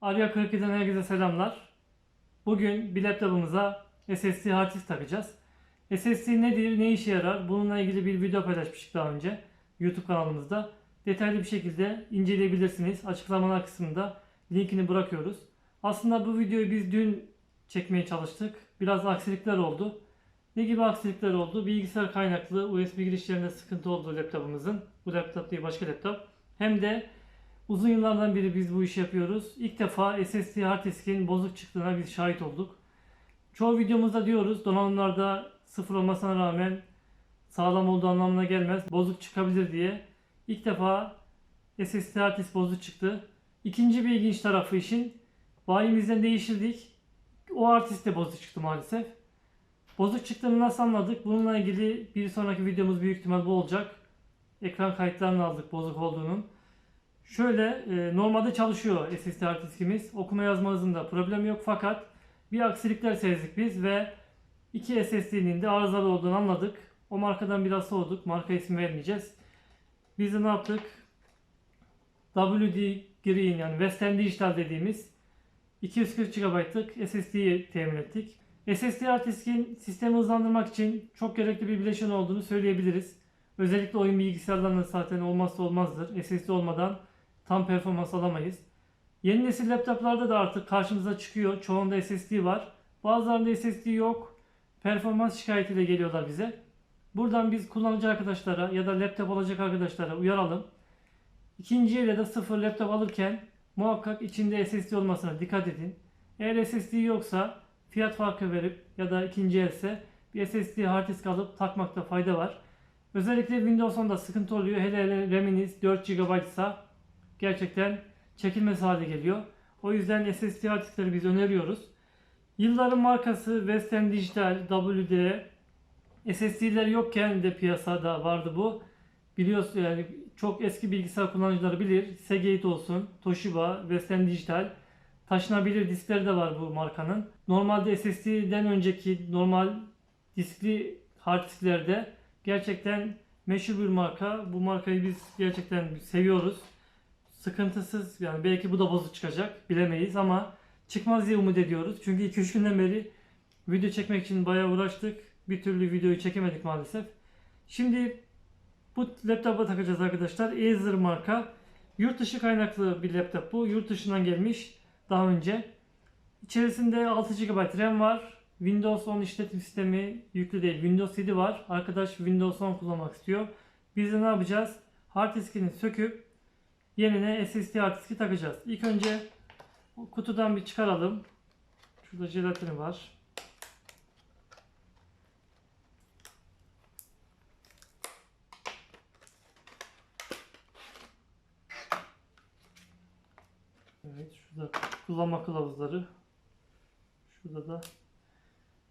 Arya 42'den herkese selamlar. Bugün bir laptopumuza SSD hard disk takacağız. SSD nedir, ne işe yarar? Bununla ilgili bir video paylaşmıştık daha önce YouTube kanalımızda. Detaylı bir şekilde inceleyebilirsiniz. Açıklamalar kısmında linkini bırakıyoruz. Aslında bu videoyu biz dün çekmeye çalıştık. Biraz aksilikler oldu. Ne gibi aksilikler oldu? Bilgisayar kaynaklı USB girişlerinde sıkıntı oldu laptopumuzun. Bu laptop değil başka laptop. Hem de Uzun yıllardan beri biz bu işi yapıyoruz. İlk defa SSD hard diskin bozuk çıktığına biz şahit olduk. Çoğu videomuzda diyoruz donanımlarda sıfır olmasına rağmen sağlam olduğu anlamına gelmez. Bozuk çıkabilir diye. İlk defa SSD hard disk bozuk çıktı. İkinci bir ilginç tarafı işin bayimizden değiştirdik. O hard disk de bozuk çıktı maalesef. Bozuk çıktığını nasıl anladık? Bununla ilgili bir sonraki videomuz büyük ihtimal bu olacak. Ekran kayıtlarını aldık bozuk olduğunun. Şöyle e, normalde çalışıyor SSD hard diskimiz. Okuma yazma hızında problem yok fakat bir aksilikler sezdik biz ve iki SSD'nin de arızalı olduğunu anladık. O markadan biraz soğuduk. Marka ismi vermeyeceğiz. Biz de ne yaptık? WD Green yani Western Digital dediğimiz 240 GB'lık SSD'yi temin ettik. SSD hard diskin sistemi hızlandırmak için çok gerekli bir bileşen olduğunu söyleyebiliriz. Özellikle oyun bilgisayarlarında zaten olmazsa olmazdır. SSD olmadan tam performans alamayız. Yeni nesil laptoplarda da artık karşımıza çıkıyor. Çoğunda SSD var. Bazılarında SSD yok. Performans şikayetiyle geliyorlar bize. Buradan biz kullanıcı arkadaşlara ya da laptop alacak arkadaşlara uyaralım. İkinci elde de sıfır laptop alırken muhakkak içinde SSD olmasına dikkat edin. Eğer SSD yoksa fiyat farkı verip ya da ikinci else bir SSD hard disk alıp takmakta fayda var. Özellikle Windows 10'da sıkıntı oluyor. Hele hele RAM'iniz 4 GB ise gerçekten çekilmez hale geliyor. O yüzden SSD hard biz öneriyoruz. Yılların markası Western Digital, WD, SSD'ler yokken de piyasada vardı bu. Biliyorsun yani çok eski bilgisayar kullanıcıları bilir. Seagate olsun, Toshiba, Western Digital. Taşınabilir diskleri de var bu markanın. Normalde SSD'den önceki normal diskli hard disklerde gerçekten meşhur bir marka. Bu markayı biz gerçekten seviyoruz sıkıntısız yani belki bu da bozuk çıkacak bilemeyiz ama çıkmaz diye umut ediyoruz. Çünkü 2-3 günden beri video çekmek için bayağı uğraştık. Bir türlü videoyu çekemedik maalesef. Şimdi bu laptopa takacağız arkadaşlar. Acer marka. Yurt dışı kaynaklı bir laptop bu. Yurt dışından gelmiş daha önce. İçerisinde 6 GB RAM var. Windows 10 işletim sistemi yüklü değil. Windows 7 var. Arkadaş Windows 10 kullanmak istiyor. Biz de ne yapacağız? Hard diskini söküp yerine SSD hard diski takacağız. İlk önce kutudan bir çıkaralım. Şurada jelatini var. Evet, şurada kullanma kılavuzları. Şurada da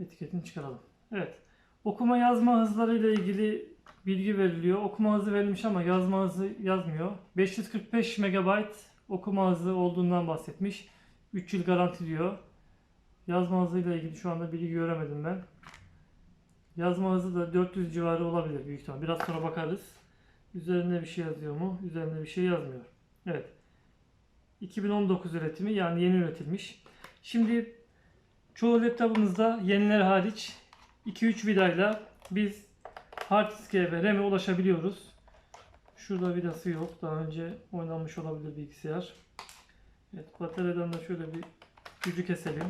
etiketini çıkaralım. Evet. Okuma yazma hızları ile ilgili bilgi veriliyor. Okuma hızı verilmiş ama yazma hızı yazmıyor. 545 MB okuma hızı olduğundan bahsetmiş. 3 yıl garanti diyor. Yazma hızıyla ilgili şu anda bilgi göremedim ben. Yazma hızı da 400 civarı olabilir büyük ihtimal. Biraz sonra bakarız. Üzerinde bir şey yazıyor mu? Üzerinde bir şey yazmıyor. Evet. 2019 üretimi yani yeni üretilmiş. Şimdi çoğu laptopumuzda yeniler hariç 2-3 vidayla biz hard diske ve RAM'e ulaşabiliyoruz. Şurada vidası yok. Daha önce oynanmış olabilir bilgisayar. Evet, bataryadan da şöyle bir gücü keselim.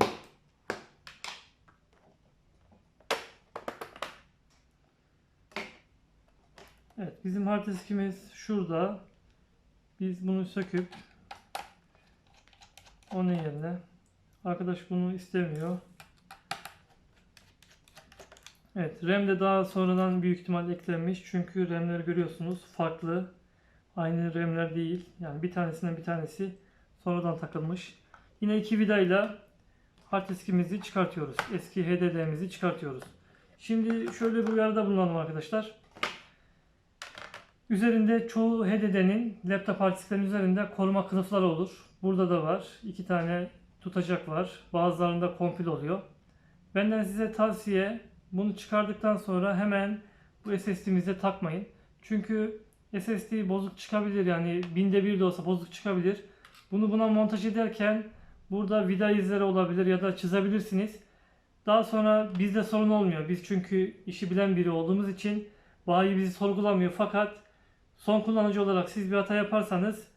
Evet, bizim hard diskimiz şurada. Biz bunu söküp onun yerine arkadaş bunu istemiyor. Evet, RAM de daha sonradan büyük ihtimalle eklenmiş. Çünkü RAM'leri görüyorsunuz farklı. Aynı RAM'ler değil. Yani bir tanesinden bir tanesi sonradan takılmış. Yine iki vidayla hard diskimizi çıkartıyoruz. Eski HDD'mizi çıkartıyoruz. Şimdi şöyle bir uyarıda bulunalım arkadaşlar. Üzerinde çoğu HDD'nin laptop hard disklerin üzerinde koruma kılıfları olur. Burada da var. İki tane tutacak var. Bazılarında kompil oluyor. Benden size tavsiye bunu çıkardıktan sonra hemen bu SSD'mize takmayın. Çünkü SSD bozuk çıkabilir yani binde bir de olsa bozuk çıkabilir. Bunu buna montaj ederken Burada vida izleri olabilir ya da çizebilirsiniz. Daha sonra bizde sorun olmuyor. Biz çünkü işi bilen biri olduğumuz için bayi bizi sorgulamıyor. Fakat son kullanıcı olarak siz bir hata yaparsanız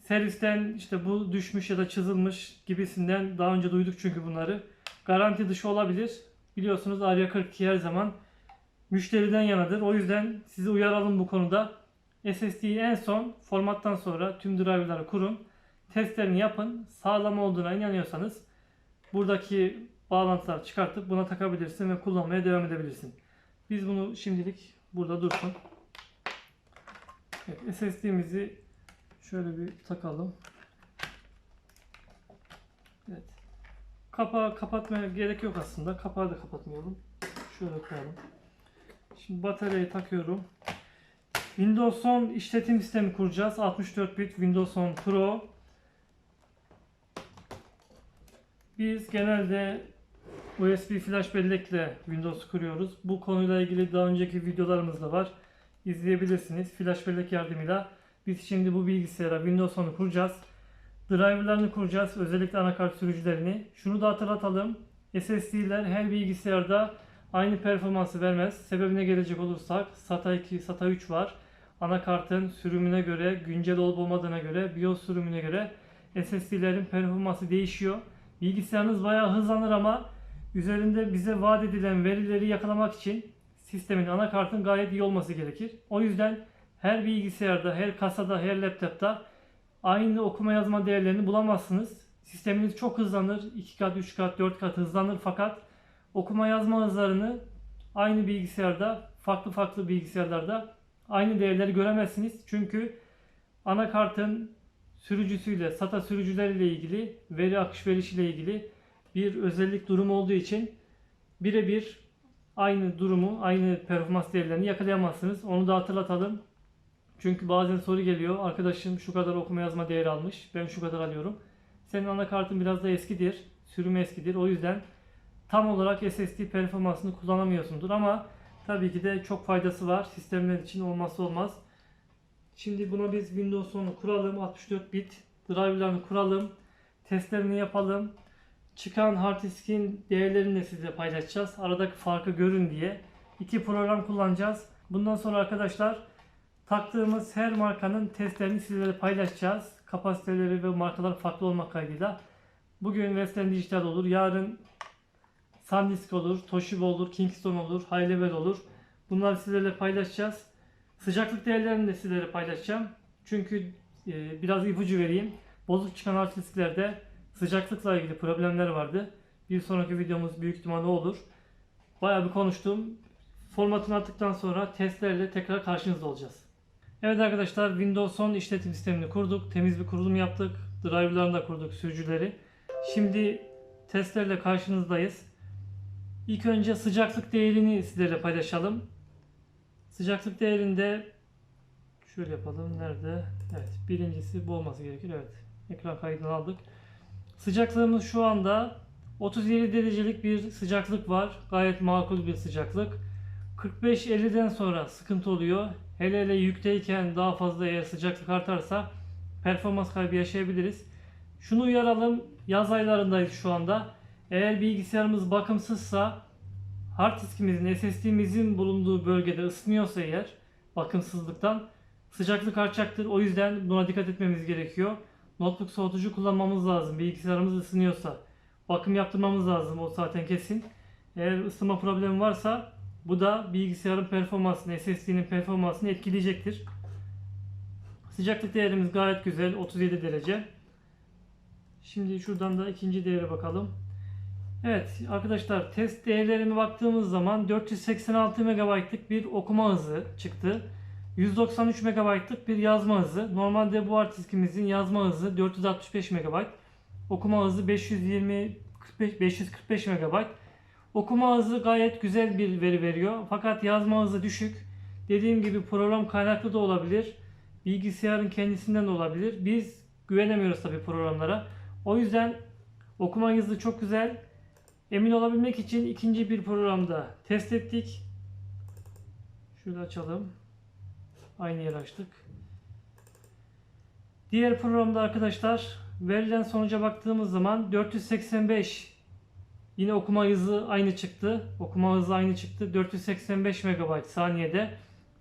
servisten işte bu düşmüş ya da çizilmiş gibisinden daha önce duyduk çünkü bunları. Garanti dışı olabilir. Biliyorsunuz Arya 42 her zaman müşteriden yanadır. O yüzden sizi uyaralım bu konuda. SSD'yi en son formattan sonra tüm driver'ları kurun. Testlerini yapın. Sağlam olduğuna inanıyorsanız buradaki bağlantıları çıkartıp buna takabilirsin ve kullanmaya devam edebilirsin. Biz bunu şimdilik burada dursun. Evet, SSD'mizi şöyle bir takalım. Evet. Kapağı kapatmaya gerek yok aslında. Kapağı da kapatmayalım. Şöyle koyalım. Şimdi bataryayı takıyorum. Windows 10 işletim sistemi kuracağız. 64 bit Windows 10 Pro. Biz genelde USB flash bellekle Windows kuruyoruz. Bu konuyla ilgili daha önceki videolarımız da var. İzleyebilirsiniz. Flash bellek yardımıyla biz şimdi bu bilgisayara Windows 10'u kuracağız. Driver'larını kuracağız. Özellikle anakart sürücülerini. Şunu da hatırlatalım. SSD'ler her bilgisayarda aynı performansı vermez. Sebebine gelecek olursak SATA 2, SATA 3 var. Anakartın sürümüne göre, güncel olup olmadığına göre, BIOS sürümüne göre SSD'lerin performansı değişiyor. Bilgisayarınız bayağı hızlanır ama üzerinde bize vaat edilen verileri yakalamak için sistemin anakartın gayet iyi olması gerekir. O yüzden her bilgisayarda, her kasada, her laptopta aynı okuma yazma değerlerini bulamazsınız. Sisteminiz çok hızlanır. 2 kat, 3 kat, 4 kat hızlanır fakat okuma yazma hızlarını aynı bilgisayarda, farklı farklı bilgisayarlarda aynı değerleri göremezsiniz. Çünkü anakartın sürücüsüyle, SATA sürücüleriyle ilgili, veri akış verişiyle ilgili bir özellik durumu olduğu için birebir aynı durumu, aynı performans değerlerini yakalayamazsınız. Onu da hatırlatalım. Çünkü bazen soru geliyor. Arkadaşım şu kadar okuma yazma değeri almış. Ben şu kadar alıyorum. Senin anakartın biraz da eskidir. Sürümü eskidir. O yüzden tam olarak SSD performansını kullanamıyorsundur ama tabii ki de çok faydası var. Sistemler için olmazsa olmaz. Şimdi buna biz Windows 10'u kuralım. 64 bit driver'larını kuralım. Testlerini yapalım. Çıkan hard diskin değerlerini de sizinle paylaşacağız. Aradaki farkı görün diye. İki program kullanacağız. Bundan sonra arkadaşlar taktığımız her markanın testlerini sizlerle paylaşacağız. Kapasiteleri ve markalar farklı olmak kaydıyla. Bugün Western Digital olur. Yarın SanDisk olur, Toshiba olur, Kingston olur, High Level olur. Bunları sizlerle paylaşacağız. Sıcaklık değerlerini de sizlere paylaşacağım. Çünkü e, biraz ipucu vereyim. Bozuk çıkan hard disklerde sıcaklıkla ilgili problemler vardı. Bir sonraki videomuz büyük ihtimalle olur. Bayağı bir konuştum. Formatını attıktan sonra testlerle tekrar karşınızda olacağız. Evet arkadaşlar Windows 10 işletim sistemini kurduk. Temiz bir kurulum yaptık. Driver'larını da kurduk sürücüleri. Şimdi testlerle karşınızdayız. İlk önce sıcaklık değerini sizlerle paylaşalım. Sıcaklık değerinde şöyle yapalım. Nerede? Evet. Birincisi bu olması gerekir. Evet. Ekran kaydını aldık. Sıcaklığımız şu anda 37 derecelik bir sıcaklık var. Gayet makul bir sıcaklık. 45-50'den sonra sıkıntı oluyor. Hele hele yükteyken daha fazla eğer sıcaklık artarsa performans kaybı yaşayabiliriz. Şunu uyaralım. Yaz aylarındayız şu anda. Eğer bilgisayarımız bakımsızsa hard diskimizin, SSD'mizin bulunduğu bölgede ısınıyorsa eğer bakımsızlıktan sıcaklık artacaktır. O yüzden buna dikkat etmemiz gerekiyor. Notebook soğutucu kullanmamız lazım. Bilgisayarımız ısınıyorsa. Bakım yaptırmamız lazım o zaten kesin. Eğer ısınma problemi varsa bu da bilgisayarın performansını, SSD'nin performansını etkileyecektir. Sıcaklık değerimiz gayet güzel. 37 derece. Şimdi şuradan da ikinci değere bakalım. Evet arkadaşlar test değerlerine baktığımız zaman 486 MB'lık bir okuma hızı çıktı. 193 MB'lık bir yazma hızı. Normalde bu hard diskimizin yazma hızı 465 MB. Okuma hızı 520 45, 545 MB. Okuma hızı gayet güzel bir veri veriyor. Fakat yazma hızı düşük. Dediğim gibi program kaynaklı da olabilir. Bilgisayarın kendisinden de olabilir. Biz güvenemiyoruz tabi programlara. O yüzden okuma hızı çok güzel. Emin olabilmek için ikinci bir programda test ettik. Şöyle açalım. Aynı yer açtık. Diğer programda arkadaşlar verilen sonuca baktığımız zaman 485 yine okuma hızı aynı çıktı. Okuma hızı aynı çıktı. 485 MB saniyede.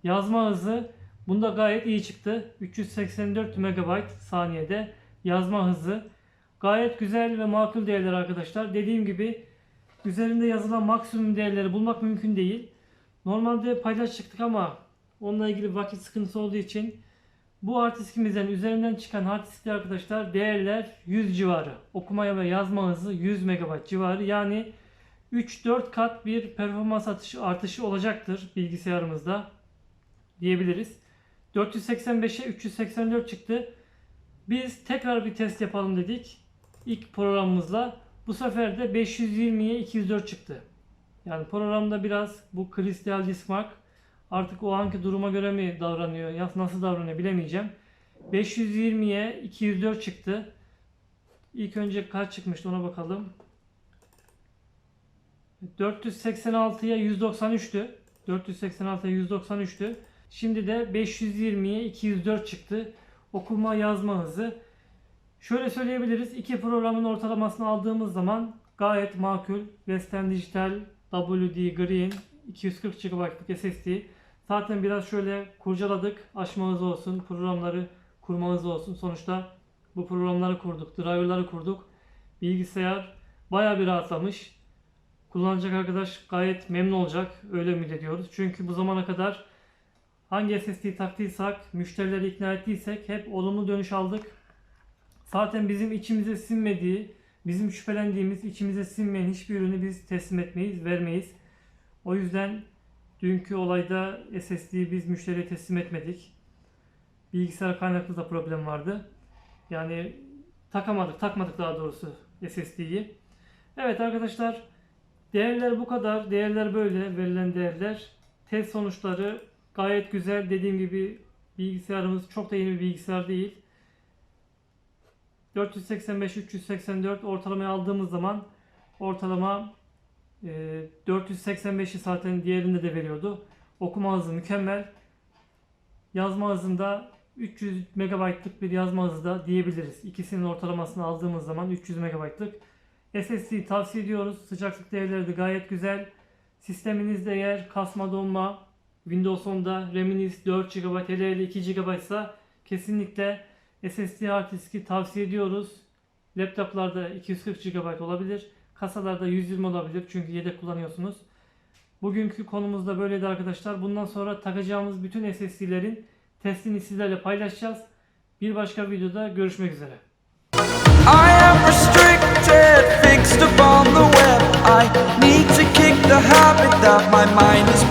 Yazma hızı bunda gayet iyi çıktı. 384 MB saniyede yazma hızı. Gayet güzel ve makul değerler arkadaşlar. Dediğim gibi üzerinde yazılan maksimum değerleri bulmak mümkün değil. Normalde paylaşacaktık ama onunla ilgili vakit sıkıntısı olduğu için bu hard diskimizden üzerinden çıkan hard diskli arkadaşlar değerler 100 civarı. Okumaya ve yazma hızı 100 MB civarı. Yani 3-4 kat bir performans atışı, artışı olacaktır bilgisayarımızda diyebiliriz. 485'e 384 çıktı. Biz tekrar bir test yapalım dedik. İlk programımızla. Bu sefer de 520'ye 204 çıktı. Yani programda biraz bu Crystal Diskmark artık o anki duruma göre mi davranıyor, ya nasıl davranıyor bilemeyeceğim. 520'ye 204 çıktı. İlk önce kaç çıkmıştı ona bakalım. 486'ya 193'tü. 486'ya 193'tü. Şimdi de 520'ye 204 çıktı. Okuma yazma hızı. Şöyle söyleyebiliriz. iki programın ortalamasını aldığımız zaman gayet makul. Western Digital WD Green 240 GB'lık SSD. Zaten biraz şöyle kurcaladık. Açma hızı olsun, programları kurma hızı olsun. Sonuçta bu programları kurduk, driver'ları kurduk. Bilgisayar bayağı bir rahatlamış. Kullanacak arkadaş gayet memnun olacak. Öyle ümit ediyoruz. Çünkü bu zamana kadar hangi SSD taktıysak, müşterileri ikna ettiysek hep olumlu dönüş aldık. Zaten bizim içimize sinmediği, bizim şüphelendiğimiz, içimize sinmeyen hiçbir ürünü biz teslim etmeyiz, vermeyiz. O yüzden dünkü olayda SSD'yi biz müşteriye teslim etmedik. Bilgisayar kaynaklı da problem vardı. Yani takamadık, takmadık daha doğrusu SSD'yi. Evet arkadaşlar, değerler bu kadar. Değerler böyle, verilen değerler. Test sonuçları gayet güzel. Dediğim gibi bilgisayarımız çok da yeni bir bilgisayar değil. 485-384 ortalamayı aldığımız zaman ortalama e, 485'i zaten diğerinde de veriyordu. Okuma hızı mükemmel. Yazma hızında 300 MB'lık bir yazma hızı da diyebiliriz. İkisinin ortalamasını aldığımız zaman 300 MB'lık. SSD tavsiye ediyoruz. Sıcaklık değerleri de gayet güzel. Sisteminizde eğer kasma donma Windows 10'da RAM'iniz 4 GB, hele 2 GB ise kesinlikle SSD hard diski tavsiye ediyoruz. Laptoplarda 240 GB olabilir. Kasalarda 120 olabilir çünkü yedek kullanıyorsunuz. Bugünkü konumuz da böyleydi arkadaşlar. Bundan sonra takacağımız bütün SSD'lerin testini sizlerle paylaşacağız. Bir başka videoda görüşmek üzere. I am restricted, fixed upon the web. I need to kick the habit that my mind is.